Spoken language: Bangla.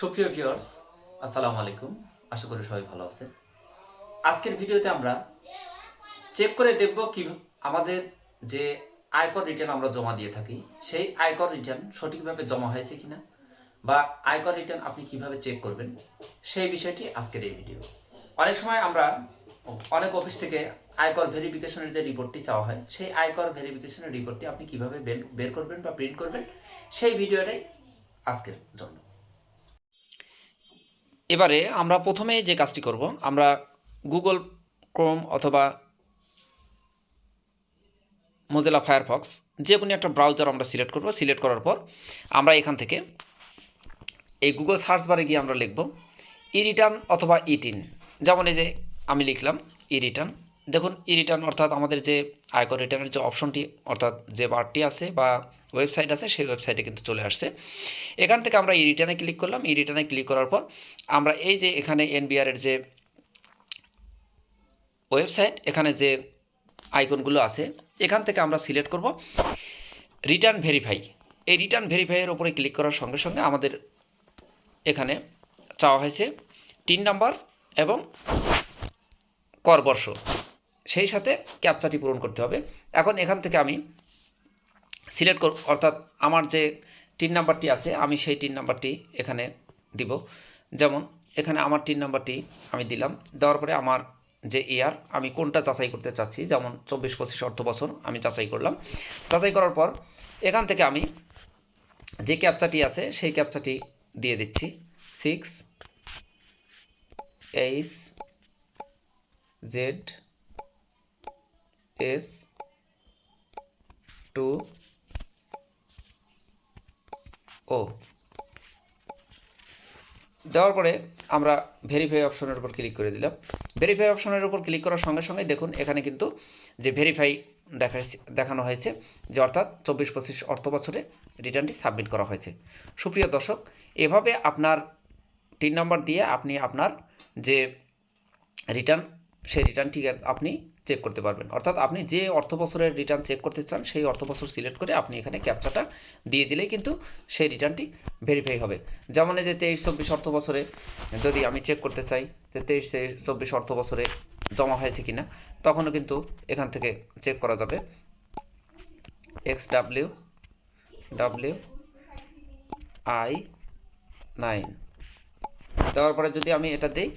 সুপ্রিয় ভিউয়ার্স আসসালামু আলাইকুম। আশা করি সবাই ভালো আছেন। আজকের ভিডিওতে আমরা চেক করে দেখব কি আমাদের যে আয়কর রিটার্ন আমরা জমা দিয়ে থাকি, সেই আয়কর রিটার্ন সঠিকভাবে জমা হয়েছে কিনা বা আয়কর রিটার্ন আপনি কীভাবে চেক করবেন, সেই বিষয়টি আজকের এই ভিডিও অনেক সময় আমরা অনেক অফিস থেকে আয়কর ভেরিফিকেশনের যে রিপোর্টটি চাওয়া হয়, সেই আয়কর ভেরিফিকেশনের রিপোর্টটি আপনি কীভাবে বের- বের করবেন বা প্রিন্ট করবেন, সেই ভিডিওটাই আজকের জন্য। এবারে আমরা প্রথমে যে কাজটি করব, আমরা গুগল ক্রোম অথবা মোজেলা ফায়ারফক্স যে কোনো একটা ব্রাউজার আমরা সিলেক্ট করব সিলেক্ট করার পর আমরা এখান থেকে এই গুগল সার্চ বারে গিয়ে আমরা লিখব ই রিটার্ন অথবা ইটিন যেমন এই যে আমি লিখলাম ই রিটার্ন দেখুন ই রিটার্ন অর্থাৎ আমাদের যে আয়কর রিটার্নের যে অপশনটি, অর্থাৎ যে বারটি আছে বা ওয়েবসাইট আছে, সেই ওয়েবসাইটে কিন্তু চলে আসছে। এখান থেকে আমরা ই রিটার্নে ক্লিক করলাম। ই রিটার্নে ক্লিক করার পর আমরা এই যে এখানে এনবিআরের যে ওয়েবসাইট এখানে যে আইকনগুলো আছে, এখান থেকে আমরা সিলেক্ট করব রিটার্ন ভেরিফাই এই রিটার্ন ভেরিফাইয়ের উপরে ক্লিক করার সঙ্গে সঙ্গে আমাদের এখানে চাওয়া হয়েছে তিন নাম্বার এবং করবর্ষ সেই সাথে ক্যাপচাটি পূরণ করতে হবে। এখন এখান থেকে আমি সিলেক্ট কর অর্থাৎ আমার যে টিন নাম্বারটি আছে, আমি সেই টিন নাম্বারটি এখানে দিব। যেমন এখানে আমার টিন নাম্বারটি আমি দিলাম, দেওয়ার পরে আমার যে ইয়ার আমি কোনটা যাচাই করতে চাচ্ছি, যেমন চব্বিশ, পঁচিশ অর্থ বছর, আমি যাচাই করলাম। যাচাই করার পর এখান থেকে আমি যে ক্যাপচাটি আছে, সেই ক্যাপচাটি দিয়ে দিচ্ছি। Six H Z S two O দেওয়ার পরে আমরা ভেরিফাই অপশনের উপর ক্লিক করে দিলাম। ভেরিফাই অপশনের উপর ক্লিক করার সঙ্গে সঙ্গে দেখুন, এখানে কিন্তু যে ভেরিফাই দেখা দেখানো হয়েছে, যে অর্থাৎ চব্বিশ পঁচিশ অর্থ বছরে রিটার্নটি সাবমিট করা হয়েছে। সুপ্রিয় দর্শক, এভাবে আপনার তিন নম্বর দিয়ে আপনি আপনার যে রিটার্ন সেই রিটার্নটি আপনি চেক করতে পারবেন। অর্থাৎ আপনি যে অর্থ বছরের রিটার্ন চেক করতে চান, সেই অর্থ বছর সিলেক্ট করে আপনি এখানে ক্যাপচাটা দিয়ে দিলেই কিন্তু সেই রিটার্নটি ভেরিফাই হবে। যেমন যে তেইশ, চব্বিশ অর্থ বছরে যদি আমি চেক করতে চাই যে তেইশ তেইশ, চব্বিশ অর্থ বছরে জমা হয়েছে কিনা, তখনও কিন্তু এখান থেকে চেক করা যাবে। X W W I nine দেওয়ার পরে যদি আমি এটা দিই